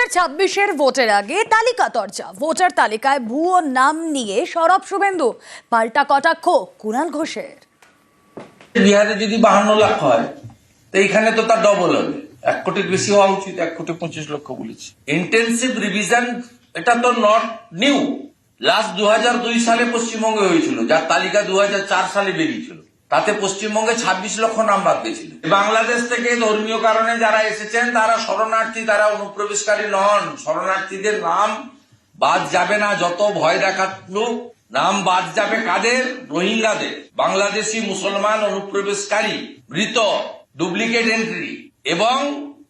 হাজার ছাব্বিশের ভোটের আগে তালিকা তর্জা। ভোটার তালিকায় ভুয়ো নাম নিয়ে সরব শুভেন্দু, পাল্টা কটাক্ষ, কুণাল ঘোষের। বিহারে যদি বাহান্ন লাখ হয়, তো এইখানে তো তার ডবল হবে। এক কোটির বেশি হওয়া উচিত, এক কোটি পঁচিশ লক্ষ বলেছি। ইন্টেন্সিভ রিভিশন এটা তো নট নিউ লাস্ট দু সালে পশ্চিমবঙ্গে হয়েছিল, যার তালিকা দু হাজার চার সালে বেরিয়েছিল। তাতে পশ্চিমবঙ্গে ছাব্বিশ লক্ষ নাম বাদ দিয়েছিল। বাংলাদেশ থেকে ধর্মীয় কারণে যারা এসেছেন, তারা শরণার্থী, তারা অনুপ্রবেশকারী নন। শরণার্থীদের নাম বাদ যাবে না, যত ভয় দেখাতুক নাম বাদ যাবে কাদের? রোহিঙ্গাদের। বাংলাদেশি মুসলমান অনুপ্রবেশকারী, মৃত, ডুপ্লিকেট এন্ট্রি এবং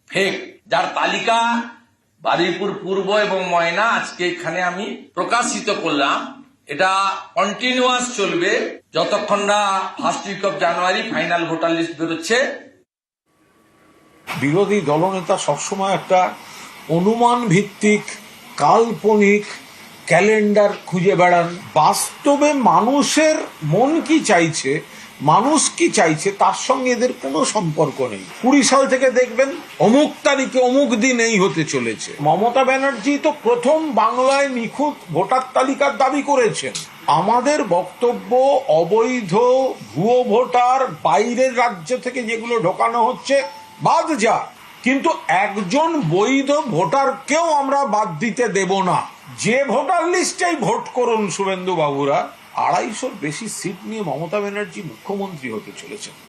ফেক, যার তালিকা বারুইপুর পূর্ব এবং ময়না আজকে এখানে আমি প্রকাশিত করলাম। এটা কন্টিনিউয়াস চলবে যতক্ষণ না first week of January final voter list বেরোচ্ছে। বিরোধী দলনেতা সবসময় একটা অনুমান ভিত্তিক কাল্পনিক ক্যালেন্ডার খুঁজে বেড়ান। বাস্তবে মানুষের মন কি চাইছে মানুষ কি চাইছে, তার সঙ্গে এদের কোনো সম্পর্ক নেই। কুড়ি সাল থেকে দেখবেন, অমুক তারিখে অমুক দিন এই হতে চলেছে। মমতা ব্যানার্জি তো প্রথম বাংলায় নিখুঁত ভোটার তালিকার দাবি করেছেন। আমাদের বক্তব্য, অবৈধ ভুয়ো ভোটার বাইরের রাজ্য থেকে যেগুলো ঢোকানো হচ্ছে, বাদ যা। কিন্তু একজন বৈধ ভোটারকেও আমরা বাদ দিতে দেব না। যে ভোটার লিস্টেই ভোট করুন শুভেন্দু বাবুরা আড়াইশোর বেশি সিট নিয়ে মমতা ব্যানার্জি মুখ্যমন্ত্রী হতে চলেছেন।